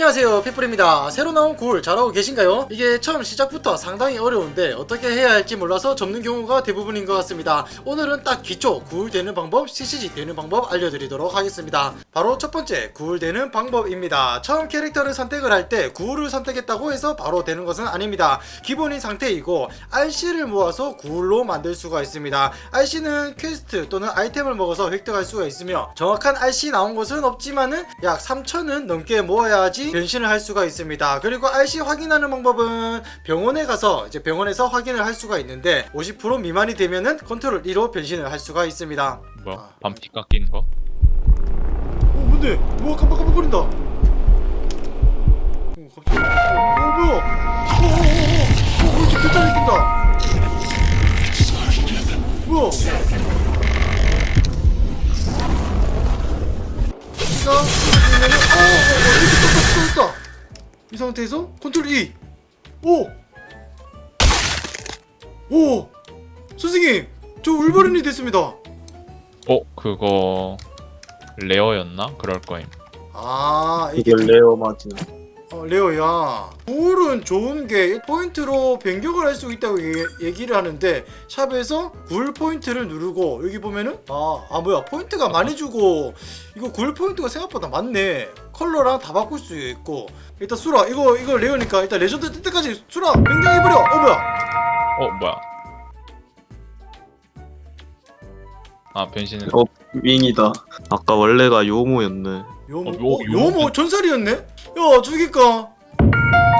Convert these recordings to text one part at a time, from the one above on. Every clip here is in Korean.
안녕하세요 피플입니다. 새로 나온 굴 잘하고 계신가요? 이게 처음 시작부터 상당히 어려운데 어떻게 해야 할지 몰라서 접는 경우가 대부분인 것 같습니다. 오늘은 딱 기초 굴 되는 방법 CCG 되는 방법 알려드리도록 하겠습니다. 바로 첫 번째 굴 되는 방법입니다. 처음 캐릭터를 선택을 할 때 굴을 선택했다고 해서 바로 되는 것은 아닙니다. 기본인 상태이고 RC를 모아서 굴로 만들 수가 있습니다. RC는 퀘스트 또는 아이템을 먹어서 획득할 수가 있으며 정확한 RC 나온 것은 없지만은 약 3천은 넘게 모아야지 변신을 할 수가 있습니다. 그리고 RC 확인하는 방법은 병원에 가서 이제 병원에서 확인을 할 수가 있는데 50% 미만이 되면은 컨트롤 2로 변신을 할 수가 있습니다. 뭐 아. 밤피 깎이는 거? 어 뭔데? 뭐가 깜빡깜빡거린다. 어 갑자기. 어 뭐야? 어어어어. 어 이렇게 글자를 낀다. 뭐야? 키가 쓰러지면은 어어어. 이 상태에서 컨트롤 E. 오. 오. 선생님, 저 울버린이 됐습니다. 어 그거 레어였나? 그럴 거임. 아 이게 이게 레어 맞은 어, 레오야. 굴은 좋은 게 포인트로 변경을 할 수 있다고 얘기- 얘기 를 하는데 샵에서 굴 포인트를 누르고 여기 보면은 아, 아 뭐야 포인트가 많이 주고 이거 굴 포인트가 생각보다 많네. 컬러랑 다 바꿀 수 있고 일단 수라 이거 이거 레오니까 일단 레전드 뜰 때까지 수라 변경해 버려. 어 뭐야? 어 뭐야? 아 변신은 어 윙이다 아까 원래가 요모였네 요모 어, 요- 어, 요모 요모 전설이었네? 야 죽일까?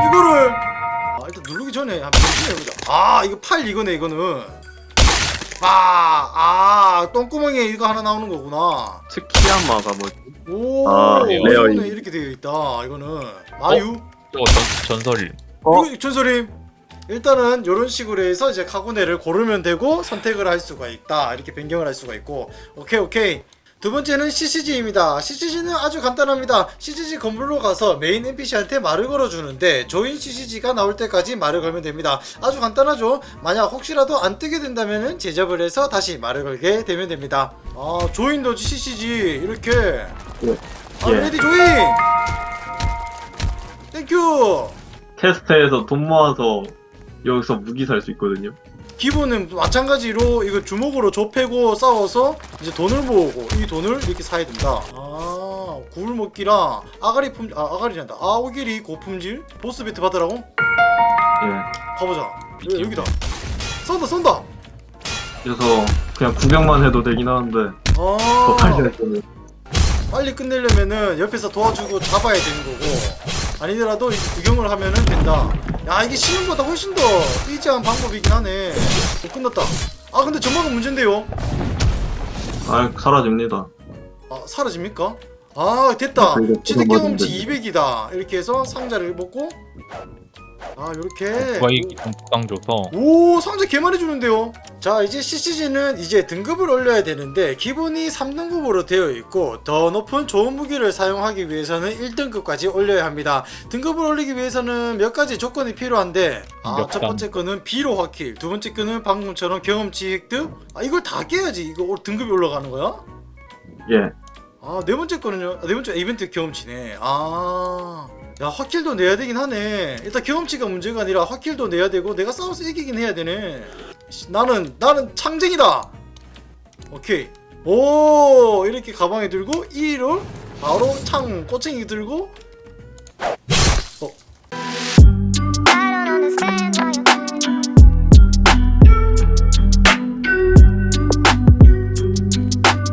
이거를. 아 일단 누르기 전에 한번 아 이거 팔 이거네 이거는. 아아 똥구멍에 이거 하나 나오는 거구나. 트키야마가 뭐지? 오 아, 레어 이거는 이- 이렇게 되어 있다 이거는. 마유? 어, 전, 전설일. 어? 이거 전설임. 일단은 이런 식으로 해서 이제 카고네를 고르면 되고 선택을 할 수가 있다 이렇게 변경을 할 수가 있고. 오케이 오케이 두 번째는 CCG입니다. CCG는 아주 간단합니다. CCG 건물로 가서 메인 NPC한테 말을 걸어주는데 조인 CCG가 나올 때까지 말을 걸면 됩니다. 아주 간단하죠. 만약 혹시라도 안 뜨게 된다면 제접을 해서 다시 말을 걸게 되면 됩니다. 아 조인 더지 CCG 이렇게 예. 아 예. 레디 조인 땡큐 테스트에서 돈 모아서 여기서 무기 살 수 있거든요 기본은 마찬가지로 이거 주먹으로 좁히고 싸워서 이제 돈을 모으고 이 돈을 이렇게 사야 된다. 아, 굴 먹기랑 아가리 품, 아, 아가리란다. 아오기리 고품질 보스 비트 받으라고? 예 가보자. 여기, 여기다. 쏜다, 쏜다. 그래서 그냥 구경만 해도 되긴 하는데 더 빨리 아, 할 거는 빨리 끝내려면은 옆에서 도와주고 잡아야 되는 거고 아니더라도 이렇게 구경을 하면은 된다. 야, 이게 쉬는 것보다 훨씬 더 이지한 방법이긴 하네. 어, 끝났다. 아, 근데 전망은 문제인데요. 아 사라집니다 아 사라집니까? 아 됐다 취득 그거 경험치 맞는데. 200이다 이렇게 해서 상자를 먹고 아 요렇게 좀 부당 줘서 오 상자 개 많이 주는데요 자 이제 CCG는 이제 등급을 올려야 되는데 기본이 3등급으로 되어 있고 더 높은 좋은 무기를 사용하기 위해서는 1등급까지 올려야 합니다 등급을 올리기 위해서는 몇 가지 조건이 필요한데 아몇첫 단? 번째 거는 비로 확킬 두 번째 거는 방금처럼 경험치 획득 아 이걸 다 깨야지 이거 등급이 올라가는 거야? 예 아, 네 번째 거는요? 아, 네 번째 이벤트 경험치네. 아. 야, 확킬도 내야 되긴 하네. 일단 경험치가 문제가 아니라 확킬도 내야 되고 내가 싸워서 이기긴 해야 되네. 씨, 나는 나는 창쟁이다. 오케이. 오, 이렇게 가방에 들고 2를 바로 창 꼬챙이 들고